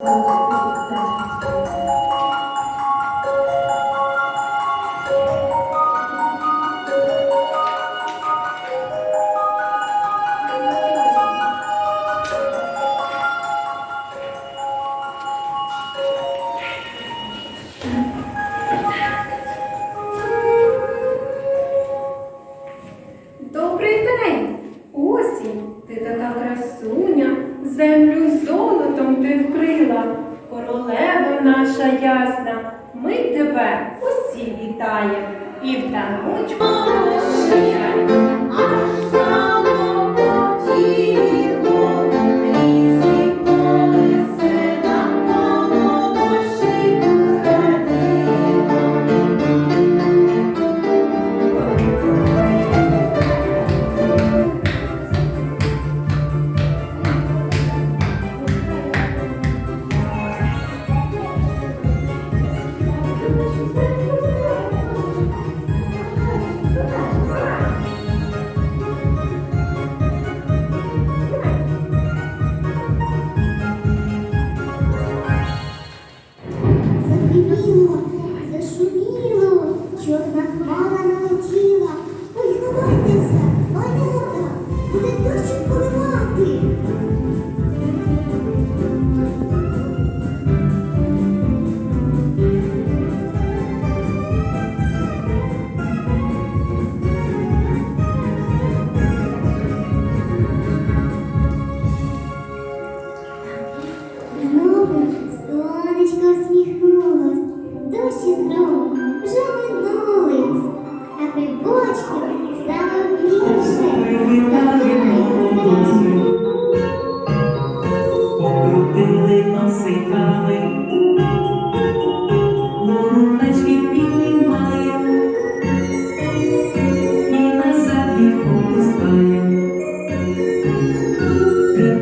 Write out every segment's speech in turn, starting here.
Música наша ясна, ми тебе усі вітаємо і в таночку.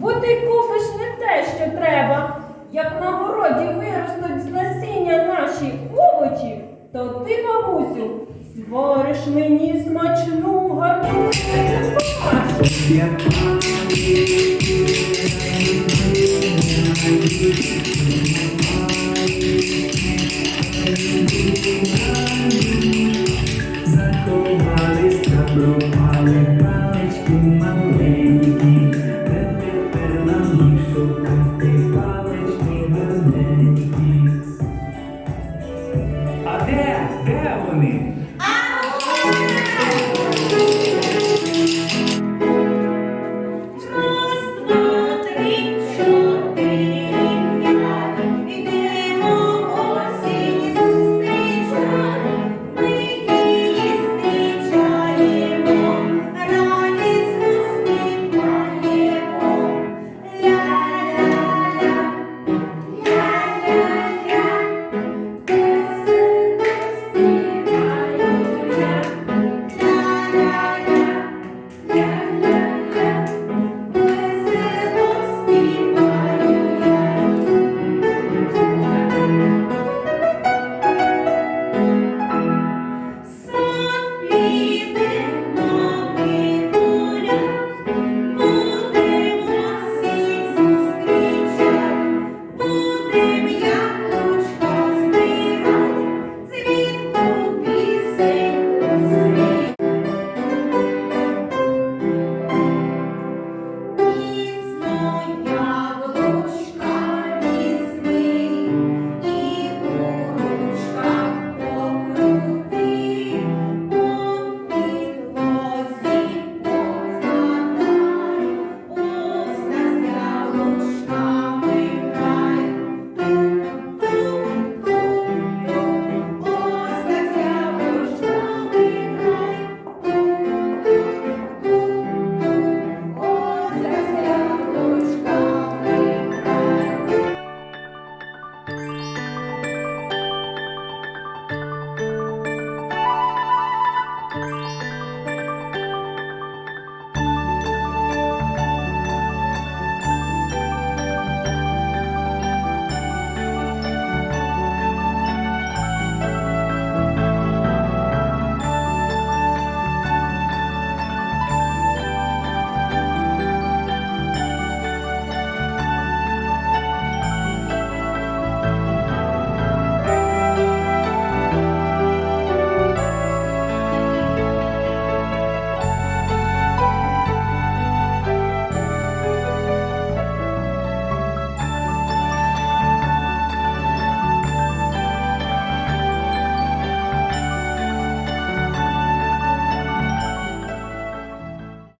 Бо ти купиш не те, що треба. Як на городі виростуть з насіння наші овочі, то ти, бабусю, звариш мені смачну гарну Закопались та пропали Cadê Deone?